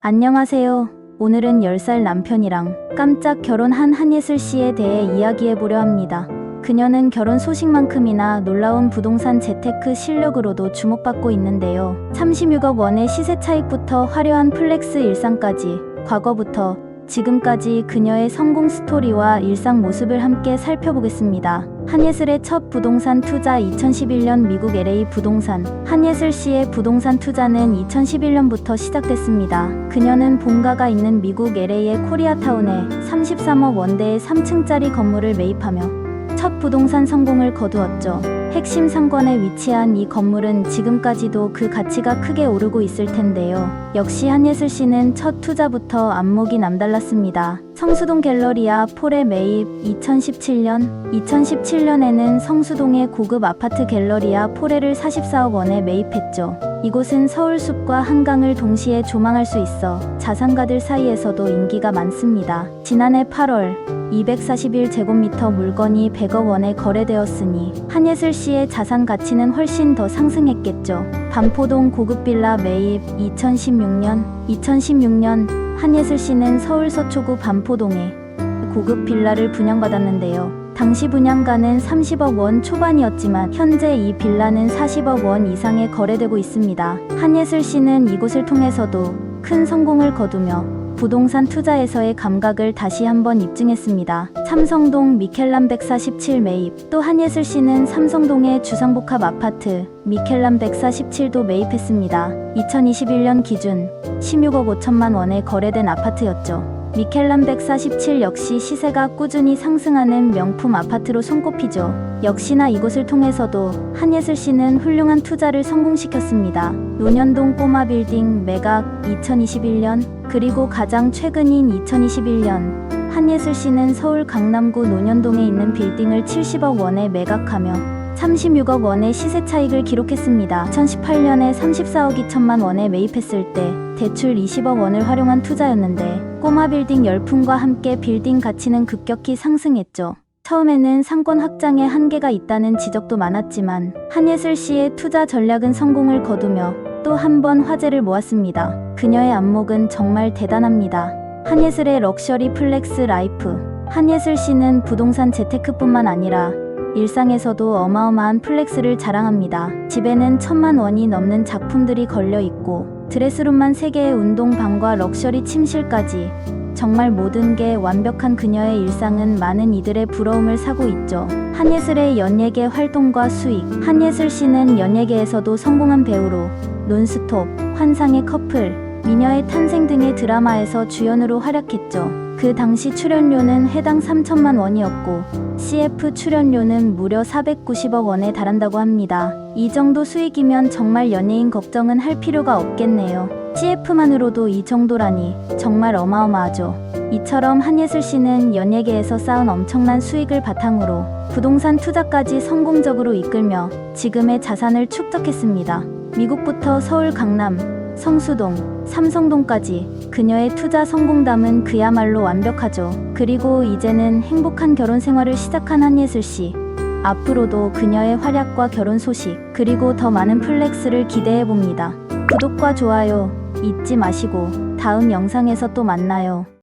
안녕하세요. 오늘은 10살 남편이랑 깜짝 결혼한 한예슬 씨에 대해 이야기해보려 합니다. 그녀는 결혼 소식만큼이나 놀라운 부동산 재테크 실력으로도 주목받고 있는데요. 36억 원의 시세 차익부터 화려한 플렉스 일상까지 과거부터 지금까지 그녀의 성공 스토리와 일상 모습을 함께 살펴보겠습니다. 한예슬의 첫 부동산 투자 2011년 미국 LA 부동산. 한예슬 씨의 부동산 투자는 2011년부터 시작됐습니다. 그녀는 본가가 있는 미국 LA의 코리아타운에 33억 원대의 3층짜리 건물을 매입하며 첫 부동산 성공을 거두었죠. 핵심 상권에 위치한 이 건물은 지금까지도 그 가치가 크게 오르고 있을 텐데요. 역시 한예슬 씨는 첫 투자부터 안목이 남달랐습니다. 성수동 갤러리아 폴의 매입 2017년 2017년에는 성수동의 고급 아파트 갤러리아 폴에를 44억 원에 매입했죠. 이곳은 서울 숲과 한강을 동시에 조망할 수 있어 자산가들 사이에서도 인기가 많습니다. 지난해 8월 241제곱미터 물건이 100억 원에 거래되었으니 한예슬 씨의 자산 가치는 훨씬 더 상승했겠죠. 반포동 고급 빌라 매입 2016년 2016년 한예슬 씨는 서울 서초구 반포동에 고급 빌라를 분양받았는데요. 당시 분양가는 30억 원 초반이었지만 현재 이 빌라는 40억 원 이상에 거래되고 있습니다. 한예슬 씨는 이곳을 통해서도 큰 성공을 거두며 부동산 투자에서의 감각을 다시 한번 입증했습니다. 삼성동 미켈람 147 매입. 또 한예슬 씨는 삼성동의 주상복합 아파트 미켈람 147도 매입했습니다. 2021년 기준 16억 5천만 원에 거래된 아파트였죠. 미켈람 147 역시 시세가 꾸준히 상승하는 명품 아파트로 손꼽히죠. 역시나 이곳을 통해서도 한예슬 씨는 훌륭한 투자를 성공시켰습니다. 논현동 꼬마 빌딩 매각 2021년 그리고 가장 최근인 2021년 한예슬 씨는 서울 강남구 논현동에 있는 빌딩을 70억 원에 매각하며 36억 원의 시세 차익을 기록했습니다. 2018년에 34억 2천만 원에 매입했을 때 대출 20억 원을 활용한 투자였는데 꼬마 빌딩 열풍과 함께 빌딩 가치는 급격히 상승했죠. 처음에는 상권 확장에 한계가 있다는 지적도 많았지만 한예슬 씨의 투자 전략은 성공을 거두며 또 한 번 화제를 모았습니다. 그녀의 안목은 정말 대단합니다. 한예슬의 럭셔리 플렉스 라이프. 한예슬 씨는 부동산 재테크뿐만 아니라 일상에서도 어마어마한 플렉스를 자랑합니다. 집에는 천만 원이 넘는 작품들이 걸려 있고 드레스룸만 3개의 운동방과 럭셔리 침실까지 정말 모든 게 완벽한 그녀의 일상은 많은 이들의 부러움을 사고 있죠. 한예슬의 연예계 활동과 수익. 한예슬 씨는 연예계에서도 성공한 배우로 논스톱, 환상의 커플, 미녀의 탄생 등의 드라마에서 주연으로 활약했죠. 그 당시 출연료는 해당 3천만 원이었고 CF 출연료는 무려 490억 원에 달한다고 합니다. 이 정도 수익이면 정말 연예인 걱정은 할 필요가 없겠네요. CF만으로도 이 정도라니 정말 어마어마하죠. 이처럼 한예슬 씨는 연예계에서 쌓은 엄청난 수익을 바탕으로 부동산 투자까지 성공적으로 이끌며 지금의 자산을 축적했습니다. 미국부터 서울 강남, 성수동, 삼성동까지 그녀의 투자 성공담은 그야말로 완벽하죠. 그리고 이제는 행복한 결혼 생활을 시작한 한예슬 씨. 앞으로도 그녀의 활약과 결혼 소식, 그리고 더 많은 플렉스를 기대해 봅니다. 구독과 좋아요 잊지 마시고 다음 영상에서 또 만나요.